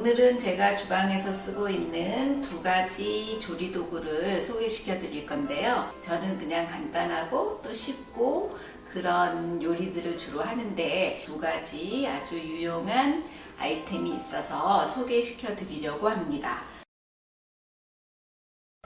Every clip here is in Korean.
오늘은 제가 주방에서 쓰고 있는 두 가지 조리 도구를 소개시켜 드릴 건데요. 저는 그냥 간단하고 또 쉽고 그런 요리들을 주로 하는데 두 가지 아주 유용한 아이템이 있어서 소개시켜 드리려고 합니다.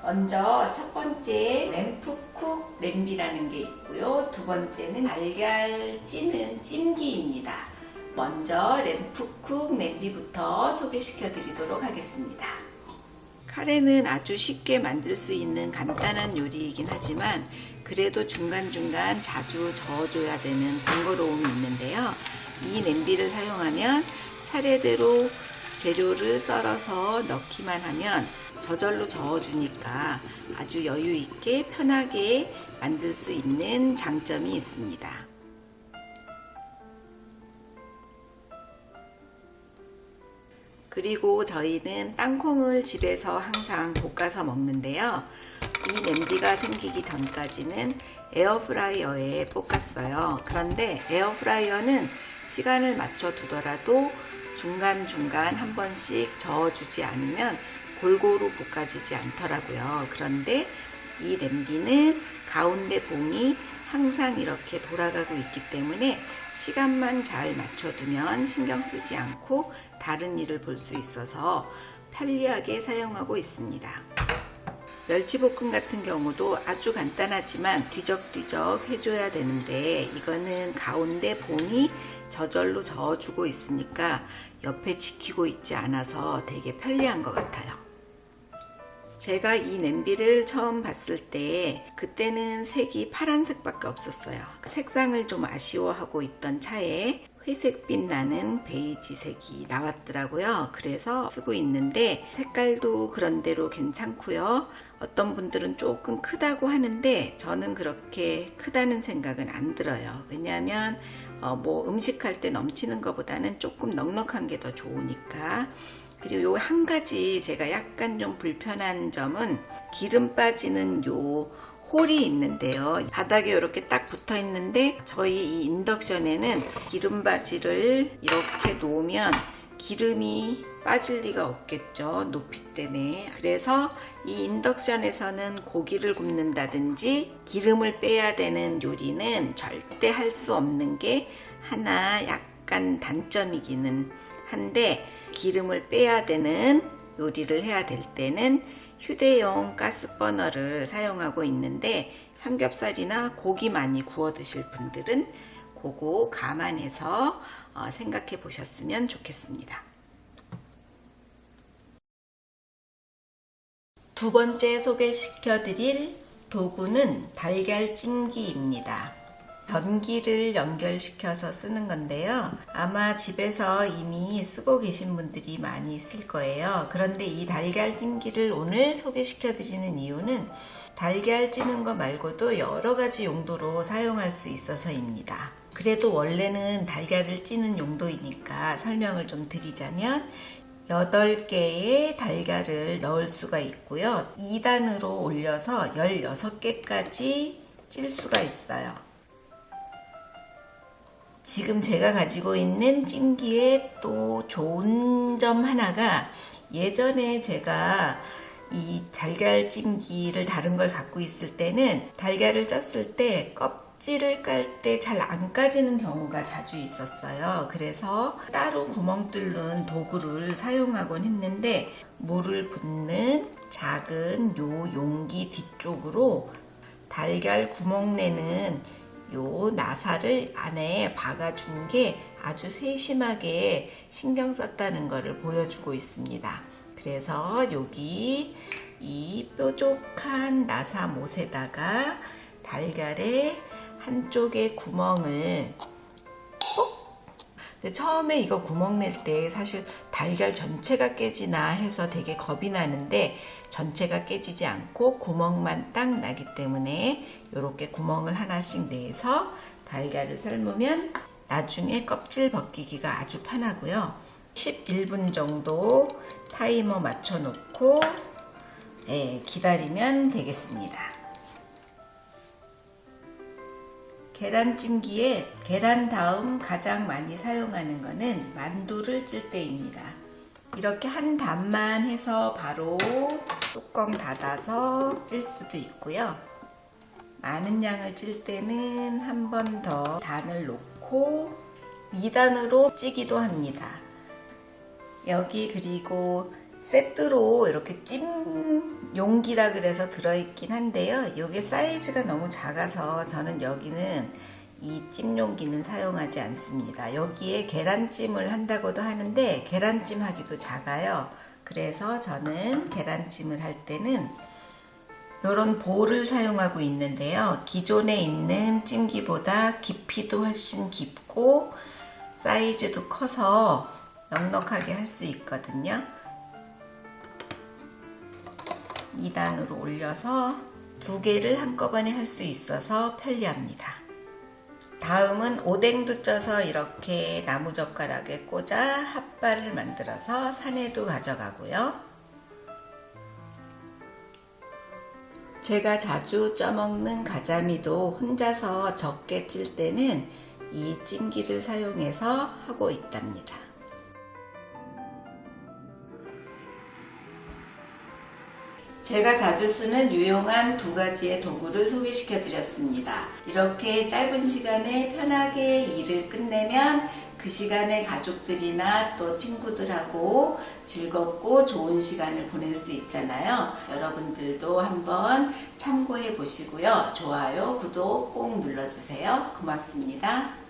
먼저 첫 번째 램프쿡 냄비라는 게 있고요. 두 번째는 달걀 찌는 찜기입니다. 먼저 램프쿡 냄비부터 소개시켜 드리도록 하겠습니다. 카레는 아주 쉽게 만들 수 있는 간단한 요리이긴 하지만 그래도 중간중간 자주 저어줘야 되는 번거로움이 있는데요. 이 냄비를 사용하면 차례대로 재료를 썰어서 넣기만 하면 저절로 저어주니까 아주 여유 있게 편하게 만들 수 있는 장점이 있습니다. 그리고 저희는 땅콩을 집에서 항상 볶아서 먹는데요. 이 냄비가 생기기 전까지는 에어프라이어에 볶았어요. 그런데 에어프라이어는 시간을 맞춰 두더라도 중간중간 한 번씩 저어주지 않으면 골고루 볶아지지 않더라고요. 그런데 이 냄비는 가운데 봉이 항상 이렇게 돌아가고 있기 때문에 시간만 잘 맞춰두면 신경 쓰지 않고 다른 일을 볼 수 있어서 편리하게 사용하고 있습니다. 멸치볶음 같은 경우도 아주 간단하지만 뒤적뒤적 해줘야 되는데 이거는 가운데 봉이 저절로 저어주고 있으니까 옆에 지키고 있지 않아서 되게 편리한 것 같아요. 제가 이 냄비를 처음 봤을 때 그때는 색이 파란색밖에 없었어요. 색상을 좀 아쉬워하고 있던 차에 회색빛 나는 베이지색이 나왔더라고요. 그래서 쓰고 있는데 색깔도 그런대로 괜찮고요. 어떤 분들은 조금 크다고 하는데 저는 그렇게 크다는 생각은 안 들어요. 왜냐하면 어, 뭐 음식할 때 넘치는 것보다는 조금 넉넉한 게 더 좋으니까 그리고 요 한 가지 제가 약간 좀 불편한 점은 기름 빠지는 요 홀이 있는데요. 바닥에 이렇게 딱 붙어 있는데 저희 이 인덕션에는 기름바지를 이렇게 놓으면 기름이 빠질 리가 없겠죠. 높이 때문에. 그래서 이 인덕션에서는 고기를 굽는다든지 기름을 빼야 되는 요리는 절대 할 수 없는 게 하나 약간 단점이기는 한데 기름을 빼야 되는 요리를 해야 될 때는 휴대용 가스버너를 사용하고 있는데 삼겹살이나 고기 많이 구워 드실 분들은 그거 감안해서 어, 생각해 보셨으면 좋겠습니다. 두 번째 소개시켜 드릴 도구는 달걀 찜기입니다. 변기를 연결시켜서 쓰는 건데요. 아마 집에서 이미 쓰고 계신 분들이 많이 있을 거예요. 그런데 이 달걀 찜기를 오늘 소개시켜 드리는 이유는 달걀 찌는 거 말고도 여러 가지 용도로 사용할 수 있어서입니다. 그래도 원래는 달걀을 찌는 용도이니까 설명을 좀 드리자면 8개의 달걀을 넣을 수가 있고요. 2단으로 올려서 16개까지 찔 수가 있어요. 지금 제가 가지고 있는 찜기의 또 좋은 점 하나가 예전에 제가 이 달걀 찜기를 다른 걸 갖고 있을 때는 달걀을 쪘을 때 껍질을 깔 때 잘 안 까지는 경우가 자주 있었어요. 그래서 따로 구멍 뚫는 도구를 사용하곤 했는데 물을 붓는 작은 요 용기 뒤쪽으로 달걀 구멍 내는 요 나사를 안에 박아준 게 아주 세심하게 신경 썼다는 것을 보여주고 있습니다. 그래서 여기 이 뾰족한 나사 못에다가 달걀의 한쪽에 구멍을 처음에 이거 구멍 낼 때 사실 달걀 전체가 깨지나 해서 되게 겁이 나는데 전체가 깨지지 않고 구멍만 딱 나기 때문에 이렇게 구멍을 하나씩 내서 달걀을 삶으면 나중에 껍질 벗기기가 아주 편하고요. 11분 정도 타이머 맞춰 놓고 네, 기다리면 되겠습니다. 계란찜기에 계란 다음 가장 많이 사용하는 것은 만두를 찔 때입니다. 이렇게 한 단만 해서 바로 뚜껑 닫아서 찔 수도 있고요. 많은 양을 찔 때는 한 번 더 단을 놓고 2단으로 찌기도 합니다. 여기 그리고 세트로 이렇게 찜 용기라 그래서 들어있긴 한데요. 이게 사이즈가 너무 작아서 저는 여기는 이 찜 용기는 사용하지 않습니다. 여기에 계란찜을 한다고도 하는데 계란찜 하기도 작아요. 그래서 저는 계란찜을 할 때는 이런 볼을 사용하고 있는데요. 기존에 있는 찜기보다 깊이도 훨씬 깊고 사이즈도 커서 넉넉하게 할 수 있거든요. 2단으로 올려서 두 개를 한꺼번에 할 수 있어서 편리합니다. 다음은 오뎅도 쪄서 이렇게 나무젓가락에 꽂아 핫바를 만들어서 산에도 가져가고요. 제가 자주 쪄먹는 가자미도 혼자서 적게 찔 때는 이 찜기를 사용해서 하고 있답니다. 제가 자주 쓰는 유용한 두 가지의 도구를 소개시켜 드렸습니다. 이렇게 짧은 시간에 편하게 일을 끝내면 그 시간에 가족들이나 또 친구들하고 즐겁고 좋은 시간을 보낼 수 있잖아요. 여러분들도 한번 참고해 보시고요. 좋아요, 구독 꼭 눌러주세요. 고맙습니다.